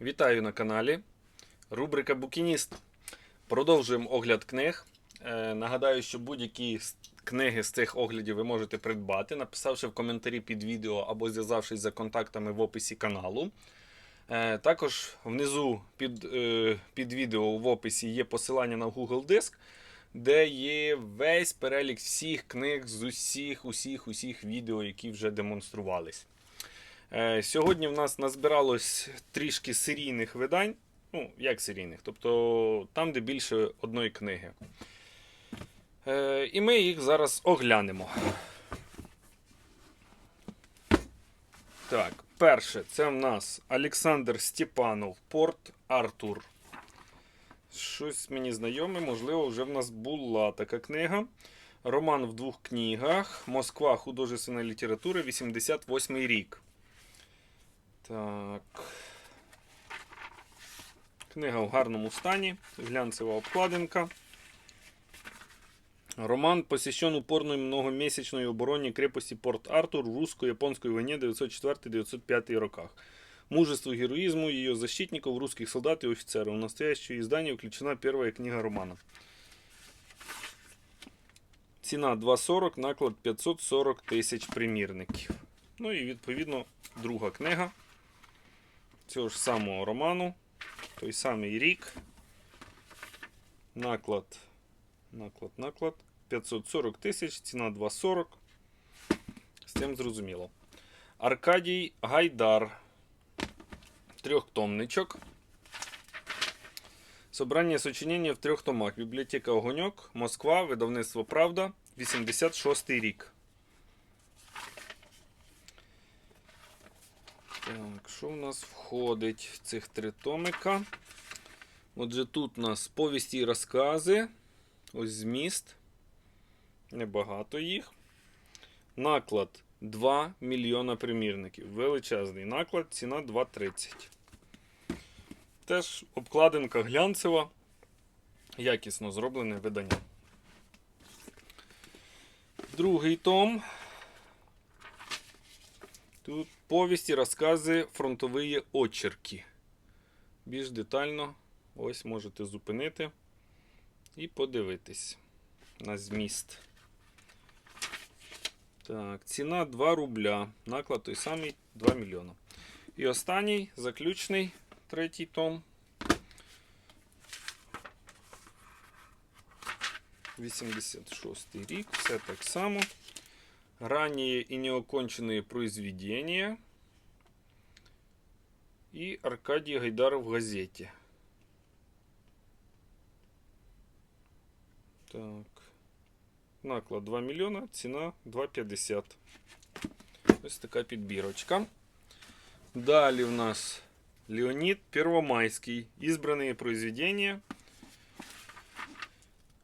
Вітаю на каналі. Рубрика Букініст. Продовжуємо огляд книг. Е, нагадаю, що будь-які книги з цих оглядів ви можете придбати, написавши в коментарі під відео або зв'язавшись за контактами в описі каналу. Е, також внизу під, е, під відео в описі є посилання на Google Диск, де є весь перелік всіх книг з усіх, усіх, усіх відео, які вже демонструвались. Е, Сьогодні в нас назбиралось трішки серійних видань. Ну, як серійних, тобто там, де більше одної книги. Е, І ми їх зараз оглянемо. Так, перше, це в нас Олександр Степанов, Порт Артур. Щось мені знайоме, можливо, вже в нас була така книга. Роман в двох книгах. Москва. Художественна література, 88 рік. Так. Книга в гарному стані. Глянцева обкладинка. Роман посвящен упорной многомесячной обороне крепости Порт-Артур в русско-японской войне 904-905 роках. Мужеству и героизму ее защитников, русских солдат и офицеров. В настоящее издание включена первая книга романа. Ціна 2,40, наклад 540 тисяч примірників. Ну і відповідно друга книга цього ж самого роману. Той самий рік. Наклад. Наклад, наклад. 540 тисяч, ціна 2,40. З цим зрозуміло. Аркадій Гайдар. Трьохтомничок. Собрання сочинення в трьох томах. Бібліотека Огоньок, Москва, видавництво Правда, 86 рік. Так, що в нас входить в цих три томика? Отже, тут у нас повісті і розкази. Ось зміст. Небагато їх. Наклад 2 мільйона примірників. Величезний наклад, ціна 2,30. Теж обкладинка глянцева. Якісно зроблене видання. Другий том. Тут повісті, розкази, фронтові очерки. Більш детально ось можете зупинити і подивитись на зміст. Так, ціна 2 рубля. Наклад той самий 2 мільйона. І останній, заключний, третій том. 86 рік, все так само. Ранние и неоконченные произведения. И Аркадий Гайдаров в газете. Так. Наклад 2 мільйона, ціна 2,50. Ось така підбірочка. Далі у нас Леонид Первомайский. Избранные произведения.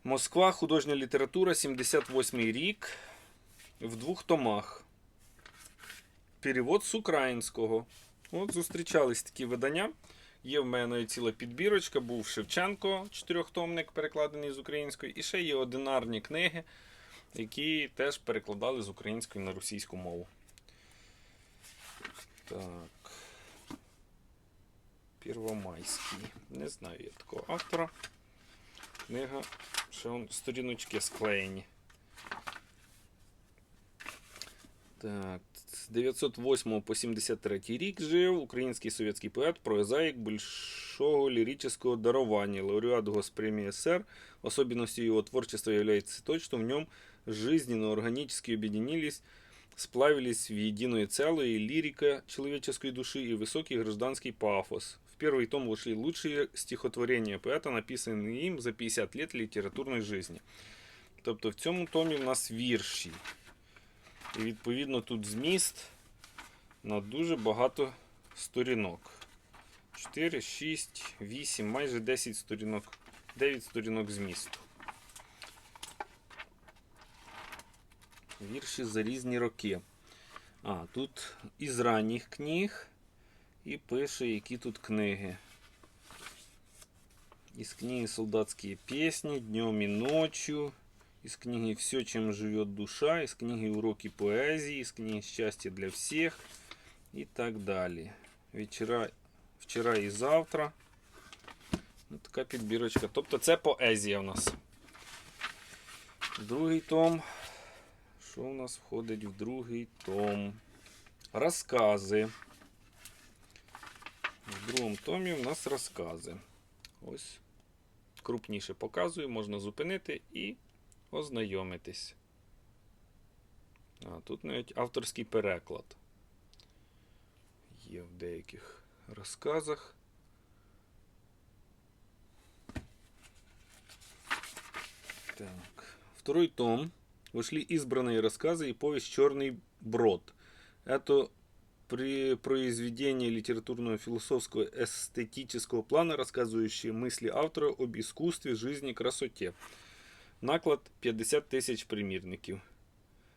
Москва. Художня література. 78 рік. В двох томах. Перевод з українського. От зустрічались такі видання. Є в мене ціла підбірочка, був Шевченко, чотирьохтомник, перекладений з української, і ще є одинарні книги, які теж перекладали з української на російську мову. Так. Первомайський. Не знаю я такого автора. Книга, ще сторіночки склеєні. Так, з 908 по 73 рік жив український совєтський поет, прозаїк большого лирического дарования, лауреат Госпремии СССР. Особенностью его творчества является то, что в нем жизненно органически объединились, сплавились в единое целое и лирика человеческой души, и высокий гражданский пафос. В первый том вошли лучшие стихотворения поэта, написанные им за 50 лет літературної жизни. Тобто в цьому томі в нас вірші. І відповідно тут зміст на дуже багато сторінок. 4, 6, 8, майже 10 сторінок, 9 сторінок змісту. Вірші за різні роки. А, тут із ранніх книг і пише, які тут книги. Из книги «Солдатские песни», «Днем и ночью», из книги «Все, чем живет душа», из книги «Уроки поэзии», из книги «Счастье для всех» и так далее. Вечера вчора і завтра. Ну, така підбірочка. Тобто це поезія в нас. Другий том. Що у нас входить в другий том? Розкази. В другому томі у нас розкази. Ось крупніше показую, можна зупинити і ознайомитись. А, тут навіть авторський переклад. Є в деяких розказах. Так. Второй том. Вошли избранные рассказы и повесть «Черный брод». Это при произведении литературного философского эстетического плана, рассказывающие мысли автора об искусстве, жизни, красоте. Наклад 50 тисяч примірників.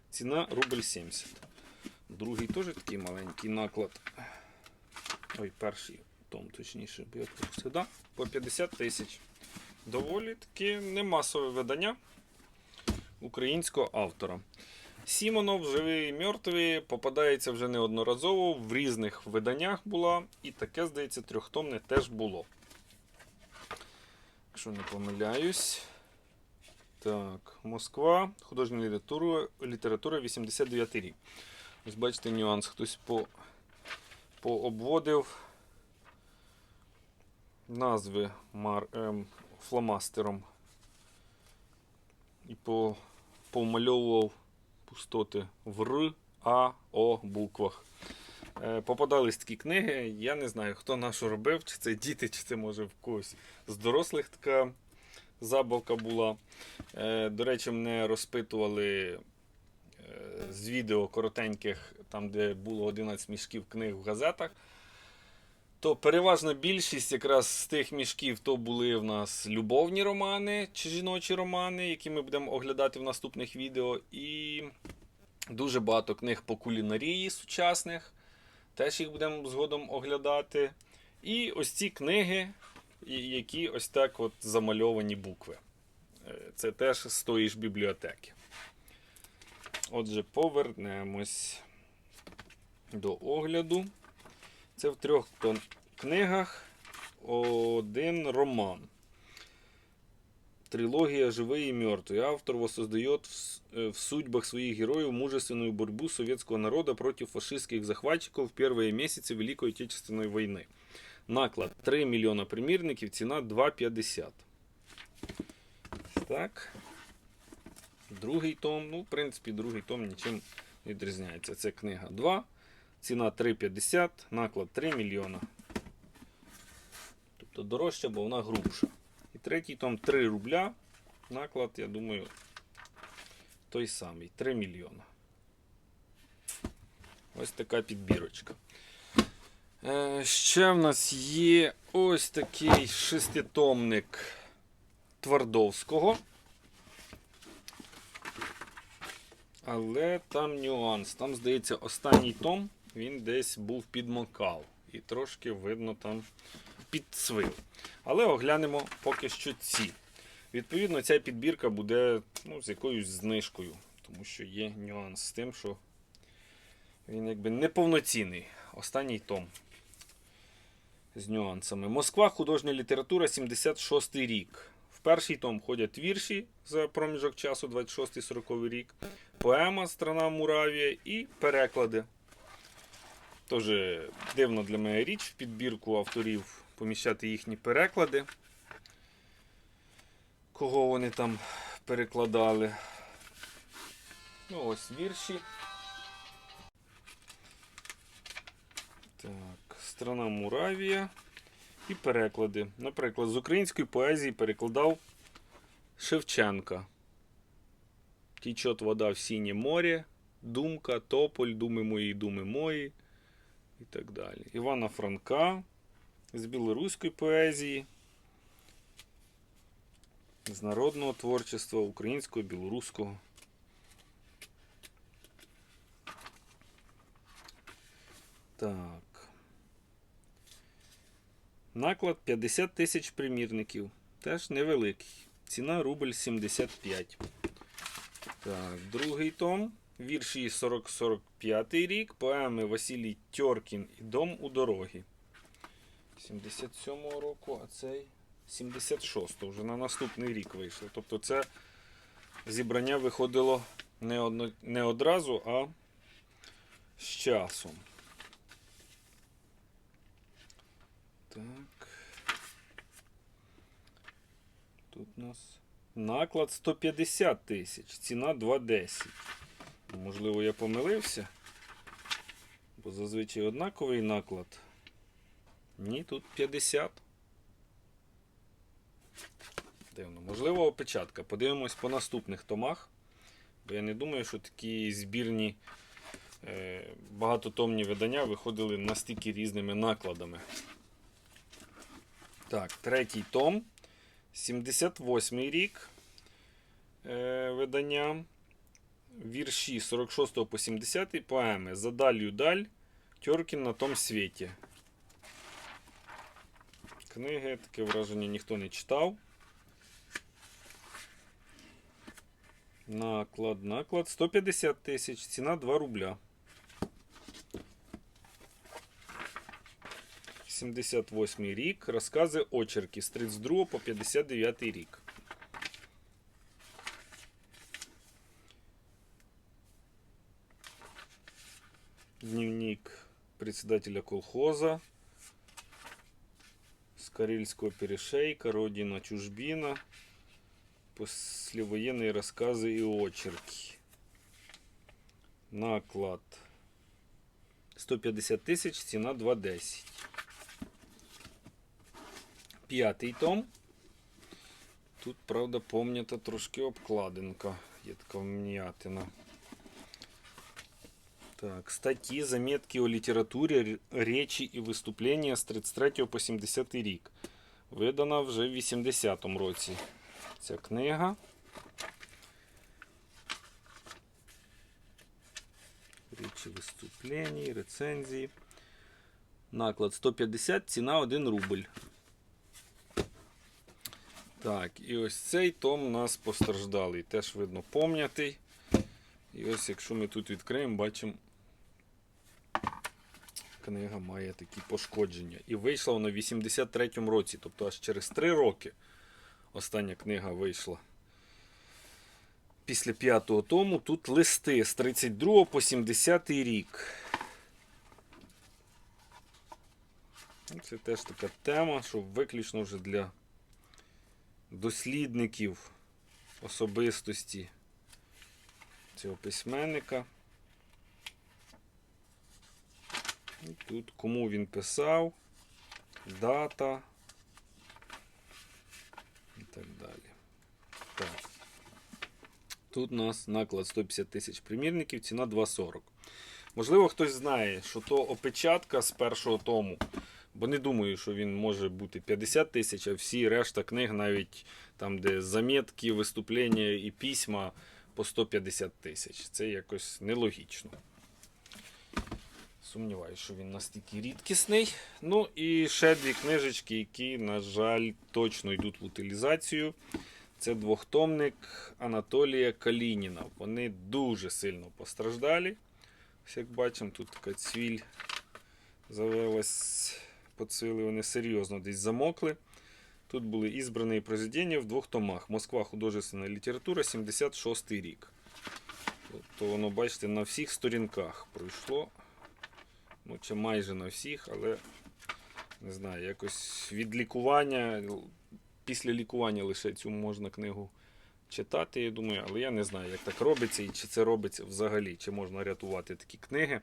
Ціна рубль 70. Другий теж такий маленький наклад. Ой, перший том, точніше, бо я тут сюди. По 50 тисяч. Доволі таки немасове видання українського автора. Сімонов, живий і мертвий, попадається вже неодноразово, в різних виданнях була, і таке, здається, трьохтомне теж було. Якщо не помиляюсь. Так, Москва, художня література, література 89 рік. Ось бачите нюанс, хтось по, пообводив назви мар, ем, фломастером і по, повмальовував пустоти в Р, А, О буквах. Е, попадались такі книги. Я не знаю, хто нашу робив, чи це діти, чи це може в когось з дорослих така забавка була. Е, до речі, мене розпитували е, з відео коротеньких, там, де було 11 мішків книг в газетах. То переважна більшість якраз з тих мішків то були в нас любовні романи чи жіночі романи, які ми будемо оглядати в наступних відео. І дуже багато книг по кулінарії сучасних. Теж їх будемо згодом оглядати. І ось ці книги, які ось так от замальовані букви. Е, Це теж з тої ж бібліотеки. Отже, повернемось до огляду. Це в трьох тон- книгах один роман. Трилогия «Живые и мертвые». Автор воссоздает в, с- э, в судьбах своих героев мужественную борьбу советского народа против фашистских захватчиков в первые месяцы Великой Отечественной войны. Наклад 3 мільйона примірників, ціна 2,50. Так. Другий том. Ну, в принципі, другий том нічим не відрізняється. Це книга 2. Ціна 3,50, наклад 3 мільйона. Тобто дорожча, бо вона грубша. І третій том 3 рубля. Наклад, я думаю, той самий 3 мільйона. Ось така підбірочка. Е, ще в нас є ось такий шеститомник Твардовського. Але там нюанс. Там, здається, останній том він десь був підмокав. І трошки видно там підсвив. Але оглянемо поки що ці. Відповідно, ця підбірка буде ну, з якоюсь знижкою, тому що є нюанс з тим, що він якби неповноцінний. Останній том. З нюансами. Москва, художня література, 76 рік. В перший том ходять вірші за проміжок часу 26-40 рік, поема Страна Муравія і переклади. Тоже дивна для мене річ в підбірку авторів поміщати їхні переклади. Кого вони там перекладали. Ну, ось вірші. Так, Страна Муравія. І переклади. Наприклад, з української поезії перекладав Шевченка. Тічот вода в синє море, думка, тополь, думи мої, думи мої. І так далі. Івана Франка з білоруської поезії. З народного творчества, українського, білоруського. Так. Наклад 50 тисяч примірників. Теж невеликий. Ціна рубль 75. Так, другий том. Вірші 40-45 рік. Поеми Василій Тьоркін і Дом у дорогі. 77-го року, а цей 76-го, вже на наступний рік вийшло. Тобто це зібрання виходило не, одно, не одразу, а з часом. Так. Тут у нас наклад 150 тисяч, ціна 2,10. Можливо, я помилився. Бо зазвичай однаковий наклад. Ні, тут 50. Дивно. Можливо, опечатка. Подивимось по наступних томах. Бо я не думаю, що такі збірні е, багатотомні видання виходили настільки різними накладами. Так, третій том. 78 рік е, видання. Вірші 46 по 70 поеми За далью даль, Тьоркін на том світі. Книги, таке враження ніхто не читав. Наклад, наклад 150 тисяч, ціна 2 рубля. 78 рік. Розкази очерки з 32 по 59 рік. Дневник председателя колхоза. С Карельского перешейка, Родина чужбина. Послевоенные рассказы и очерки. Наклад 150 тисяч, ціна 2,10. П'ятий том. Тут, правда, помнята трошки обкладинка. Є така вм'ятина. Так, статьи, заметки о літературі, речі і виступлення з 33 по 70 рік. Видана вже в 80-му році. Ця книга. Речі виступлень, рецензії. Наклад 150, ціна 1 рубль. Так, і ось цей том у нас постраждалий. Теж видно помнятий. І ось якщо ми тут відкриємо, бачимо, книга має такі пошкодження. І вийшла вона в 83-му році, тобто аж через 3 роки остання книга вийшла. Після п'ятого тому тут листи з 32 по 70 рік. Ну, Це теж така тема, що виключно вже для дослідників особистості цього письменника. І тут кому він писав, дата і так далі. Так. Тут у нас наклад 150 тисяч примірників, ціна 2,40. Можливо, хтось знає, що то опечатка з першого тому. Бо не думаю, що він може бути 50 тисяч, а всі решта книг, навіть там, де заметки, виступлення і письма по 150 тисяч. Це якось нелогічно. Сумніваюся, що він настільки рідкісний. Ну і ще дві книжечки, які, на жаль, точно йдуть в утилізацію. Це двохтомник Анатолія Калініна. Вони дуже сильно постраждалі. Ось як бачимо, тут така цвіль завелась поцвіли, вони серйозно десь замокли. Тут були ізбрані произведення в двох томах. Москва художественна література, 76 рік. Тобто воно, бачите, на всіх сторінках пройшло. Ну, чи майже на всіх, але не знаю, якось від лікування, після лікування лише цю можна книгу читати, я думаю, але я не знаю, як так робиться і чи це робиться взагалі, чи можна рятувати такі книги.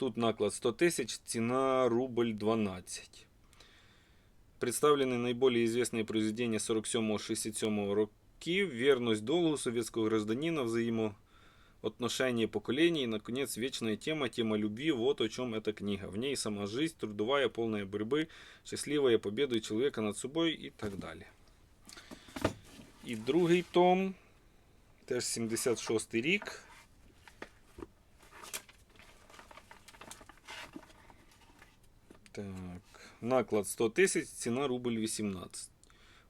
Тут наклад 100 тысяч, цена рубль 12. Представлены наиболее известные произведения 47-67 років, верность долгу советского гражданина, взаимоотношения поколений и, наконец, вечная тема, тема любви. Вот о чем эта книга. В ней сама жизнь, трудовая, полная борьбы, счастливая победа человека над собой и так далее. І другий том, теж 76 рік. Так, наклад 100 тысяч, цена рубль 18.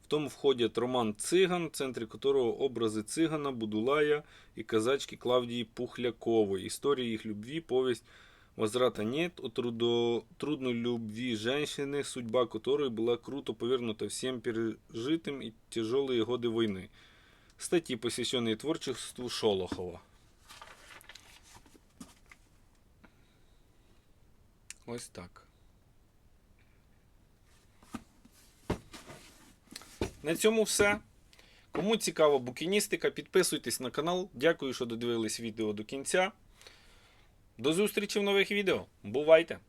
В том входят роман «Цыган», в центре которого образы цыгана, Будулая и казачки Клавдии Пухляковой. История их любви, повесть Возврата нет, о трудо... трудной любви женщины, судьба которой была круто повернута всем пережитым и тяжелые годы войны. Статьи, посвященные творчеству Шолохова. Ось так. На цьому все. Кому цікава букіністика, підписуйтесь на канал. Дякую, що додивились відео до кінця. До зустрічі в нових відео. Бувайте!